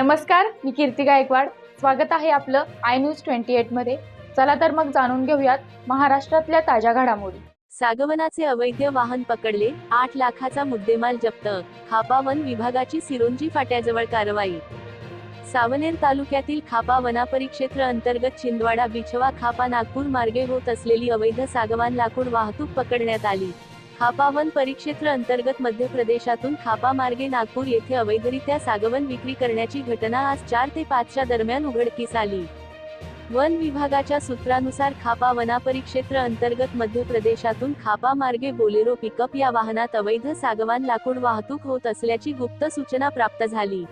नमस्कार मी कीर्ती गायकवाड. स्वागत आहे आपलं आय न्यूज ट्वेंटी एटमध्ये चला तर मग जाणून घेऊयात महाराष्ट्रातल्या ताज्या घडामोडी. सागवनाचे अवैध वाहन पकडले आठ लाखाचा मुद्देमाल जप्त खापा वन विभागाची सिरोंजी फाट्याजवळ कारवाई. सावनेर तालुक्यातील खापा वनापरिक्षेत्र अंतर्गत छिंदवाडा बिछवा खापा नागपूर मार्गे होत असलेली अवैध सागवान लाकूड वाहतूक पकडण्यात आली. खापा वन परिक्षेत्र अंतर्गत मध्य प्रदेशातून खापा मार्गे नागपूर येथे अवैधरित्या सागवन विक्री करण्याची घटना आज चार ते पाचच्या दरम्यान उघडकीस आली. वन विभागाच्या सूत्रानुसार खापा वनापरिक्षेत्र अंतर्गत मध्य प्रदेशातून खापा मार्गे बोलेरो पिकअप या वाहनात अवैध सागवान लाकूड वाहतूक होत असल्याची गुप्त सूचना प्राप्त झाली.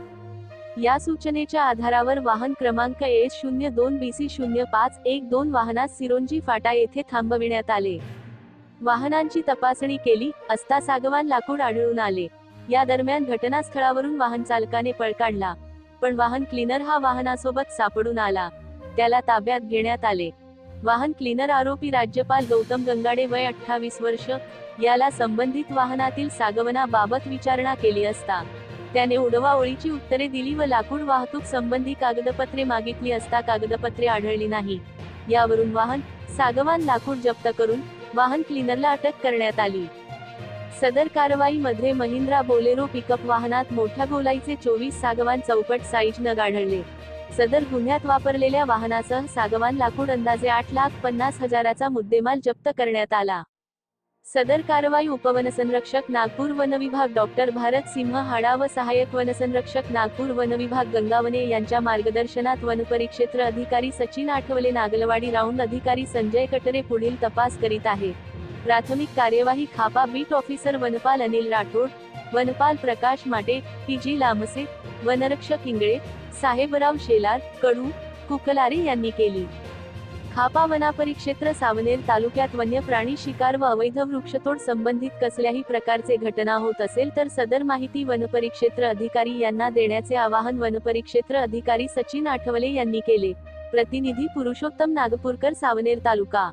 या सूचनेच्या आधारावर वाहन क्रमांक एस शून्य दोन बी सी शून्य पाच एक दोन वाहनात सिरोंजी फाटा येथे थांबविण्यात आले. वाहनांची तपासणी केली असता सागवान लाकूड आढळून आले. या दरम्यान घटनास्थळावरून वाहन चालकाने पळ काढला. पण वाहन क्लीनर हा वाहनासोबत सापडून आला. त्याला ताब्यात घेण्यात आले. वाहन क्लीनर आरोपी राज्यपाल गौतम गंगाडे वय अठ्ठावीस वर्ष याला संबंधित वाहनातील सागवनाबाबत विचारणा केली असता त्याने उडवाओळीची उत्तरे दिली व लाकूड वाहतूक संबंधी कागदपत्रे मागितली असता कागदपत्रे आढळली नाही. यावरून वाहन सागवान लाकूड जप्त करून वाहन क्लीनरला अटक करण्यात आली. सदर कारवाईमध्ये महिंद्रा बोलेरो पिकअप वाहनात मोठ्या गोलाईचे चोवीस सागवान चौपट साईज न आढळले सदर गुन्ह्यात वापरलेल्या वाहनासह सागवान लाकूड अंदाजे आठ लाख पन्नास हजाराचा मुद्देमाल जप्त करण्यात आला. सदर कारवाई उपवनसंरक्षक नागपूर वनविभाग डॉक्टर भारत सिंह हाडा व सहाय्यक वनसंरक्षक नागपूर वनविभाग गंगावने यांच्या मार्गदर्शनात वनपरिक्षेत्र अधिकारी सचिन आठवले नागलवाडी राऊंड अधिकारी संजय कटरे पुढील तपास करीत आहे. प्राथमिक कार्यवाही खापा बीट ऑफिसर वनपाल अनिल राठोड वनपाल प्रकाश माटे पी जी लामसे वनरक्षक इंगळे साहेबराव शेलार कडू कुकलारे यांनी केली. खापा वनापरिक्षेत्र सावनेर तालुक्यात वन्य प्राणी शिकार व अवैध वृक्षतोड संबंधित कसल्याही प्रकारचे घटना होत असेल तर सदर माहिती वनपरिक्षेत्र अधिकारी यांना देण्याचे आवाहन वनपरिक्षेत्र अधिकारी सचिन आठवले यांनी केले. प्रतिनिधी पुरुषोत्तम नागपूरकर सावनेर तालुका